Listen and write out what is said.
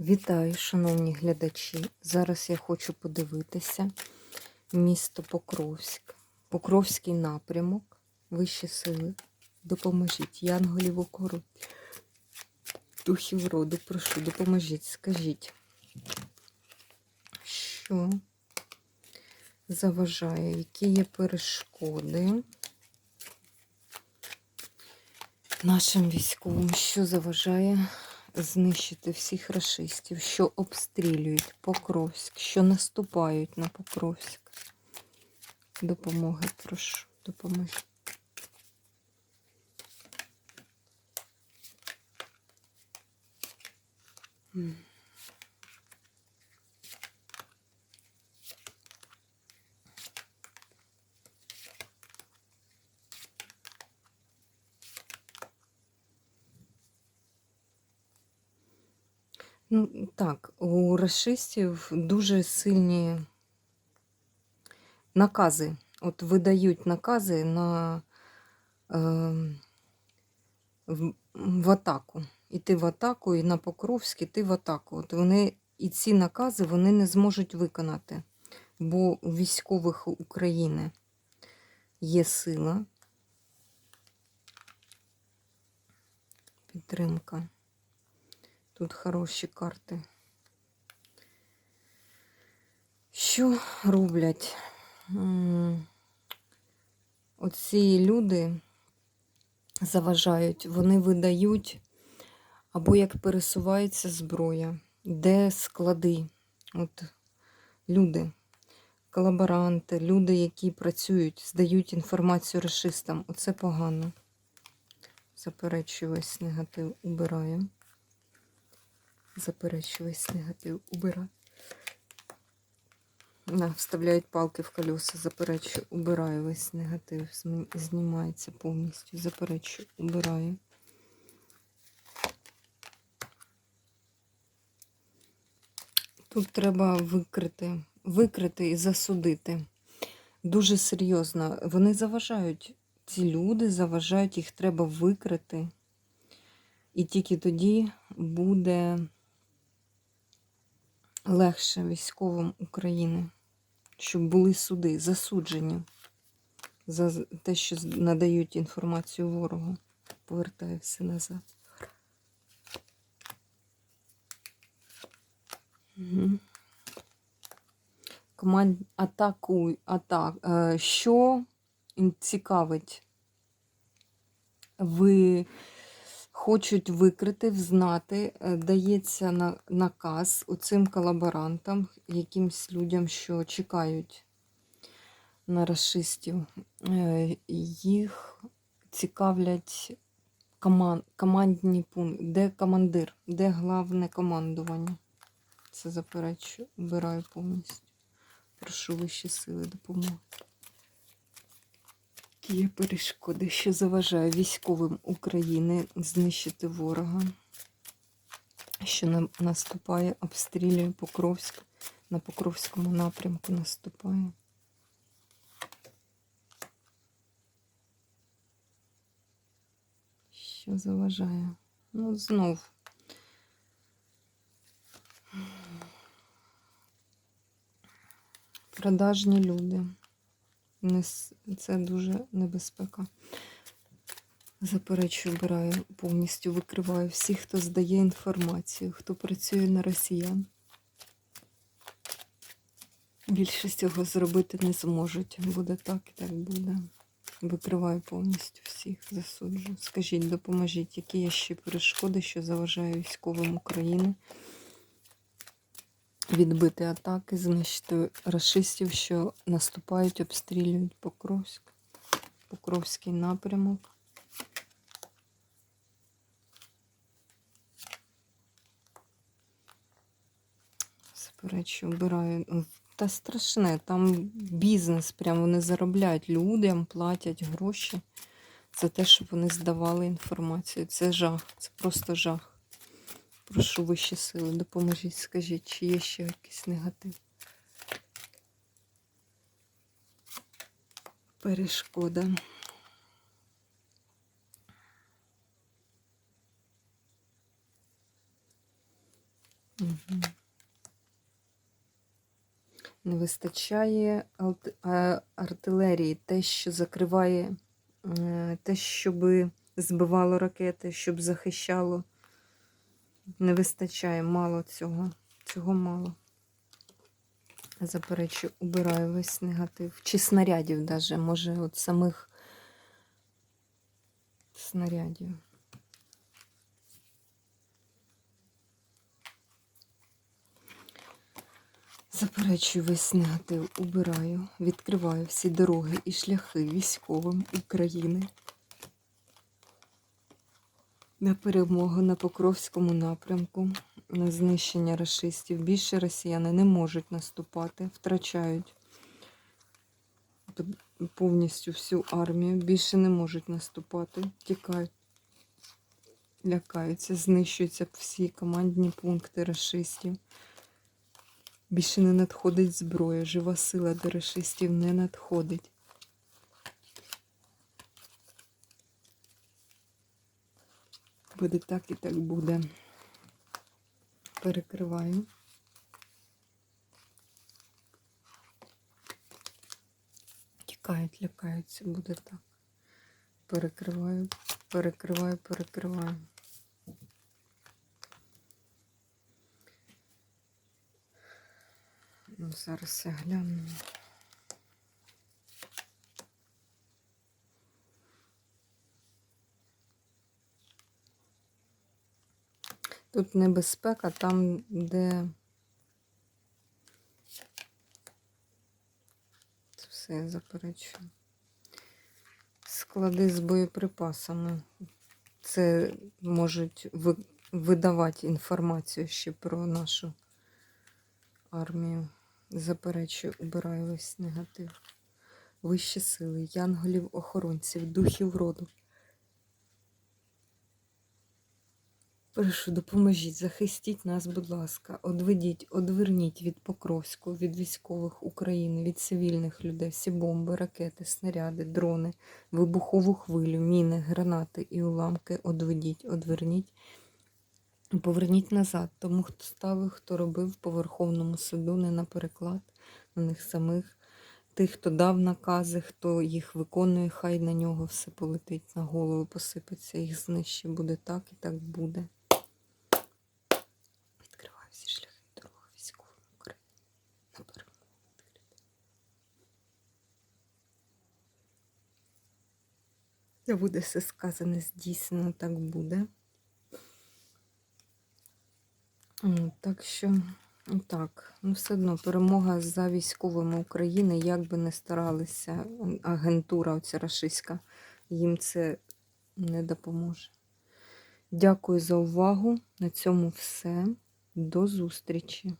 Вітаю, шановні глядачі. Зараз я хочу подивитися місто Покровськ, Покровський напрямок, вищі сили. Допоможіть. Янголів укору. Духів роду, прошу, допоможіть. Скажіть, що заважає, які є перешкоди нашим військовим, що заважає знищити всіх расистів, що обстрілюють Покровськ, що наступають на Покровськ. Допомоги, прошу, допомоги. М. Ну, так, у расистів дуже сильні накази. От видають накази на е, в, в атаку. Іти в атаку, і на Покровськ іти в атаку. От вони і ці накази вони не зможуть виконати, бо у військових України є сила, підтримка. Тут хороші карти. Що роблять оці люди заважають, вони видають або як пересувається зброя, де склади. От люди, колаборанти, люди, які працюють, здають інформацію расистам. Оце погано. Заперечую весь негатив, убираю. Заперечую весь негатив, убираю. На, вставляють палки в колеса, заперечую, убираю весь негатив, знімається повністю, заперечую, убираю. Тут треба викрити, викрити і засудити. Дуже серйозно. Вони заважають, ці люди заважають, їх треба викрити. І тільки тоді буде легше військовим України, щоб були суди, засуджені за те, що надають інформацію ворогу. Повертаю все назад. Угу. Команд... Атакуй, атак. Е, Що цікавить? Ви хочуть викрити, взнати, е, дається наказ оцим колаборантам, якимсь людям, що чекають на расистів. Е, Їх цікавлять коман... командні пункти. Де командир, де головне командування? Це заперечую, вбираю повністю. Прошу вищі сили допомоги. Є перешкоди, що заважає військовим України знищити ворога, що на- наступає, обстрілює Покровськ, на Покровському напрямку наступає. Що заважає? Ну, знов. Продажні люди. Це дуже небезпека. Заперечую, обираю, повністю викриваю всіх, хто здає інформацію, хто працює на росіян. Більшість цього зробити не зможуть. Буде так і так буде. Викриваю повністю всіх, засуджую. Скажіть, допоможіть, які є ще перешкоди, що заважає військовим України відбити атаки, знищити расистів, що наступають, обстрілюють Покровськ, Покровський напрямок. Обираю. Ну, Та страшне, там бізнес, прям вони заробляють людям, платять гроші за те, щоб вони здавали інформацію. Це жах, це просто жах. Прошу вищі сили, допоможіть, скажіть, чи є ще якийсь негатив. Перешкода. Мгм. Не вистачає алт- артилерії, те, що закриває, е, те, щоб збивало ракети, щоб захищало. Не вистачає мало цього. Цього мало. Заперечу, убираю весь негатив. Чи снарядів даже, може, от самих снарядів. Заперечую весь негатив, убираю, відкриваю всі дороги і шляхи військовим України. На перемогу на Покровському напрямку, на знищення рашистів. Більше росіяни не можуть наступати, втрачають повністю всю армію, більше не можуть наступати, тікають, лякаються, знищуються всі командні пункти рашистів. Більше не надходить зброя, жива сила до рашистів не надходить. Буде так і так буде. Перекриваю. Тікають, лякаються, буде так. Перекриваю, перекриваю, перекриваю. Ну, зараз я гляну. Тут небезпека там, де це все я заперечую. Склади з боєприпасами. Це можуть видавати інформацію ще про нашу армію. Заперечую, убираю весь негатив. Вищі сили, янголів, охоронців, духів роду. Прошу, допоможіть, захистіть нас, будь ласка, одведіть, одверніть від Покровську, від військових України, від цивільних людей, всі бомби, ракети, снаряди, дрони, вибухову хвилю, міни, гранати і уламки. Одведіть, одверніть. Поверніть назад тому, хто ставив, хто робив по Верховному суду, не на переклад, на них самих. Тих, хто дав накази, хто їх виконує, хай на нього все полетить, на голову посипеться, їх знищить. Буде так і так буде. Відкриваю всі шляхи і дороги військовим України на перемогу. Та буде все сказане, здійснено, так буде. Так що, так, ну все одно перемога за військовими України, як би не старалися агентура оця рашистська, їм це не допоможе. Дякую за увагу. На цьому все. До зустрічі.